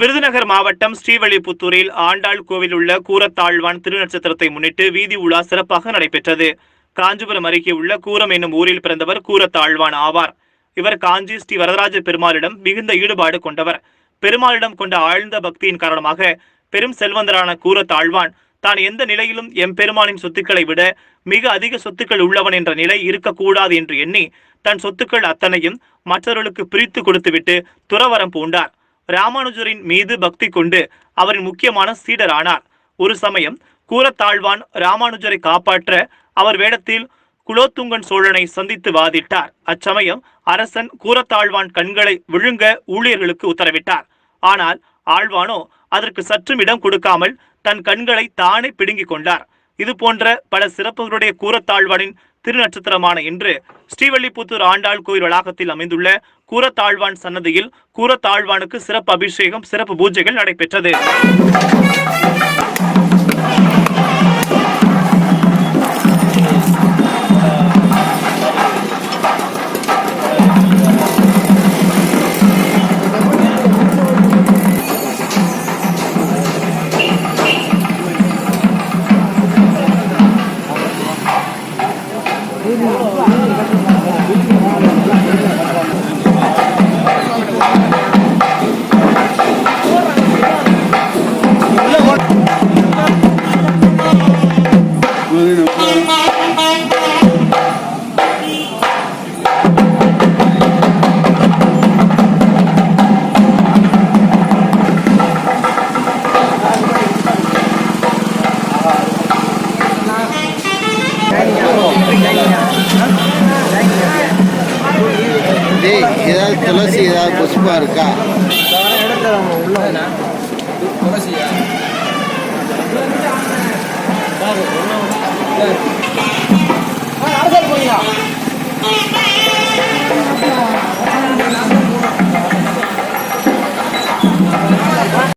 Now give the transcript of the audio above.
விருதுநகர் மாவட்டம் ஸ்ரீவல்லிபுத்தூரில் ஆண்டாள் கோவில் உள்ள கூரத்தாழ்வான் திருநட்சத்திரத்தை முன்னிட்டு வீதி உலா சிறப்பாக நடைபெற்றது. காஞ்சிபுரம் அருகே உள்ள கூரம் என்னும் ஊரில் பிறந்தவர் கூரத்தாழ்வான் ஆவார். இவர் காஞ்சி ஸ்ரீ வரதராஜ பெருமாளிடம் மிகுந்த ஈடுபாடு கொண்டவர். பெருமாளிடம் கொண்ட ஆழ்ந்த பக்தியின் காரணமாக பெரும் செல்வந்தரான கூரத்தாழ்வான் தான் எந்த நிலையிலும் எம்பெருமானின் சொத்துக்களை விட மிக அதிக சொத்துக்கள் உள்ளவன் என்ற நிலை இருக்கக்கூடாது என்று எண்ணி தன் சொத்துக்கள் அத்தனையும் மற்றவர்களுக்கு பிரித்து கொடுத்துவிட்டு துறவரம் பூண்டார். ராமானுஜரின் மீது பக்தி கொண்டு அவரின் முக்கியமான சீடரானார். ஒரு சமயம் கூரத்தாழ்வான் ராமானுஜரை காப்பாற்ற அவர் வேடத்தில் குலோத்துங்கன் சோழனை சந்தித்து வாதிட்டார். அச்சமயம் அரசன் கூரத்தாழ்வான் கண்களை விழுங்க ஊழியர்களுக்கு உத்தரவிட்டார். ஆனால் ஆழ்வானோ அதற்கு சற்றும் இடம் கொடுக்காமல் தன் கண்களை தானே பிடுங்கிக் கொண்டார். இது போன்ற பல சிறப்புகளுடைய கூரத்தாழ்வானின் திருநட்சத்திரமான இன்று ஸ்ரீவல்லிபுத்தூர் ஆண்டாள் கோயில் வளாகத்தில் அமைந்துள்ள கூரத்தாழ்வான் சன்னதியில் கூரத்தாழ்வானுக்கு சிறப்பு அபிஷேகம் சிறப்பு பூஜைகள் நடைபெற்றது. டேய் ஏதாவது துளசி ஏதாவது புஷ்பம் இருக்கா? துளசியா?